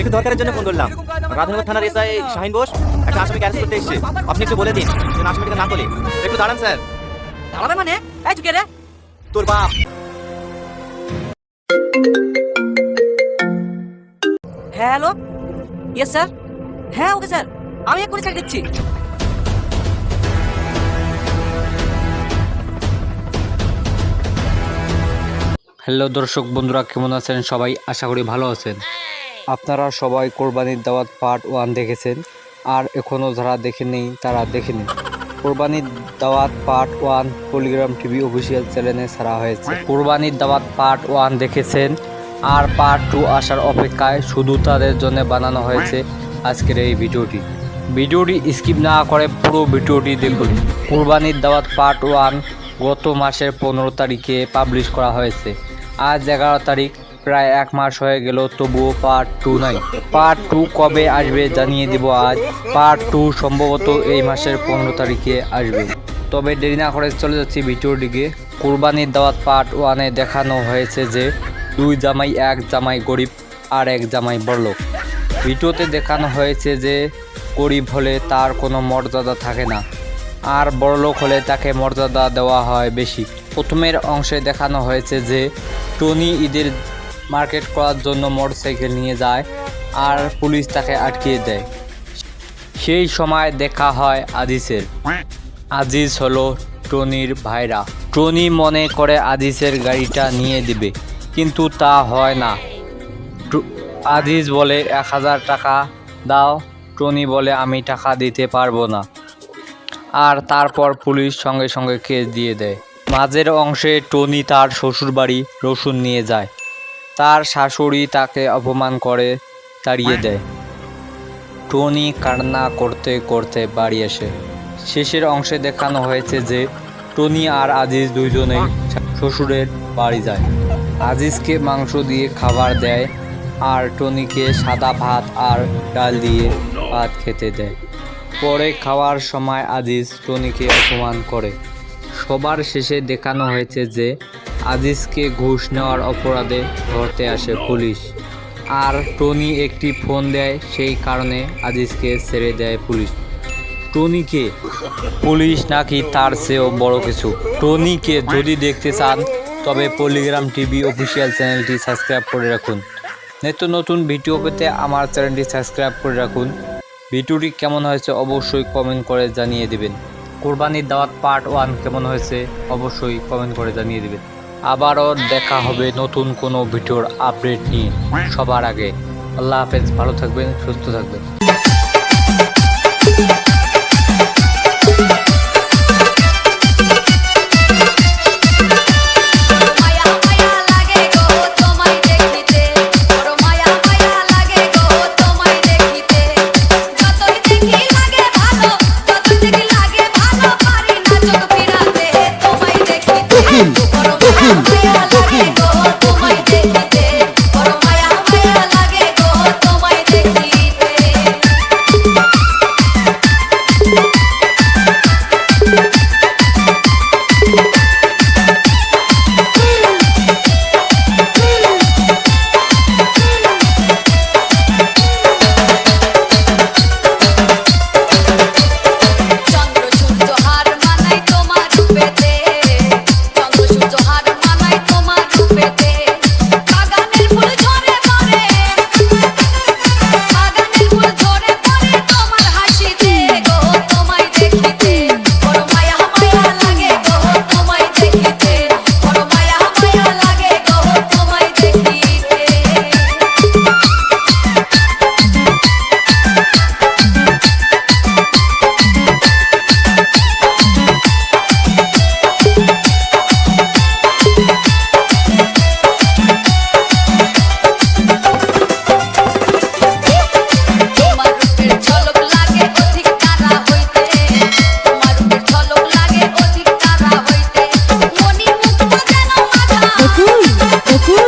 একটু দরকারের জন্য ফোন করলাম রাধানগর থানার এসআই শাহিন বোস একটা আসামি ক্যারেজ করতে এসেছে। আপনি একটু বলে দিন যেন আসামিটাকে না তোলে একটু দাঁড়ান স্যার। দাঁড়াবে মানে? এই চুকে রে। তোর বাপ। হ্যাঁ হ্যালো? ইয়েস স্যার হ্যাঁ ওকে স্যার আমি এক্ষুনি ছেড়ে দিচ্ছি। হ্যালো দর্শক বন্ধুরা কেমন আছেন? সবাই আশা করি ভালো আছেন। আপনারা সবাই কোরবানির দাওয়াত পার্ট ওয়ান দেখেছেন। আর এখনও যারা দেখেননি, তারা দেখে নিন কোরবানির দাওয়াত part one Polygram TV official চ্যানেলে ছাড়া হয়েছে। কোরবানির দাওয়াত পার্ট ওয়ান দেখেছেন। আর পার্ট টু আসার অপেক্ষায় শুধু তাদের জন্য বানানো হয়েছে আজকের এই ভিডিওটি। ভিডিওটি স্কিপ না করে পুরো ভিডিওটি দেখুন। কোরবানির দাওয়াত পার্ট ওয়ান গত মাসের পনেরো তারিখে পাবলিশ করা হয়েছে। আজ এগারো তারিখ প্রায় এক মাস হয়ে গেল, তবুও পার্ট টু নাই। পার্ট টু কবে আসবে জানিয়ে দিব আজ। পার্ট টু সম্ভবত এই মাসের পনেরো তারিখে আসবে। তবে দেরি না করে চলে যাচ্ছি ভিডিওর দিকে। কোরবানির দাওয়াত পার্ট ওয়ানে দেখানো হয়েছে যে, দুই জামাই এক জামাই গরিব আর এক জামাই বড়লোক ভিডিওতে দেখানো হয়েছে যে, গরিব হলে তার কোনো মর্যাদা থাকে না। আর বড়লোক হলে তাকে মর্যাদা দেওয়া হয় বেশি। প্রথমের অংশে দেখানো হয়েছে যে, টনি ঈদের মার্কেট করার জন্য মোটরসাইকেল নিয়ে যায় আর পুলিশ তাকে আটকিয়ে দেয়। সেই সময় দেখা হয় আজিজের। আজিজ হলো টনির ভাইরা। টনি মনে করে আজিজের গাড়িটা নিয়ে দিবে, কিন্তু তা হয় না। আজিজ বলে, এক হাজার টাকা দাও। টনি বলে, আমি টাকা দিতে পারব না। আর তারপর পুলিশ সঙ্গে সঙ্গে কেস দিয়ে দেয়। মাঝের অংশে টনি তার শ্বশুরবাড়ি রসুন নিয়ে যায়। তার শাশুড়ি তাকে অপমান করে তাড়িয়ে দেয়। টনি কান্না করতে করতে বাড়ি আসে। শেষের অংশে দেখানো হয়েছে যে টনি আর আজিজ দুইজনেই শ্বশুরের বাড়ি যায়। আজিজকে মাংস দিয়ে খাবার দেয় আর টনিকে সাদা ভাত আর ডাল দিয়ে ভাত খেতে দেয়। পরে খাওয়ার সময় আজিজ টনিকে অপমান করে। সবার শেষে দেখানো হয়েছে যে আজিজকে ঘুষ নেওয়ার অপরাধে ধরতে আসে পুলিশ। আর টনি একটি ফোন দেয়, সেই কারণে আজিজকে ছেড়ে দেয় পুলিশ। টনিকে পুলিশ নাকি তার চেয়েও বড় কিছু। টনিকে যদি দেখতে চান, তবে পলিগ্রাম টিভি অফিসিয়াল চ্যানেলটি সাবস্ক্রাইব করে রাখুন। নিত্য নতুন ভিডিও পেতে আমার চ্যানেলটি সাবস্ক্রাইব করে রাখুন। ভিডিওটি কেমন হয়েছে অবশ্যই কমেন্ট করে জানিয়ে দেবেন। কোরবানির দাওয়াত পার্ট ওয়ান কেমন হয়েছে অবশ্যই কমেন্ট করে জানিয়ে দিবেন। আবারও দেখা হবে নতুন কোনো ভিডিওর আপডেট নিয়ে। সবার আগে আল্লাহ হাফেজ, ভালো থাকবেন, সুস্থ থাকবেন। Coucou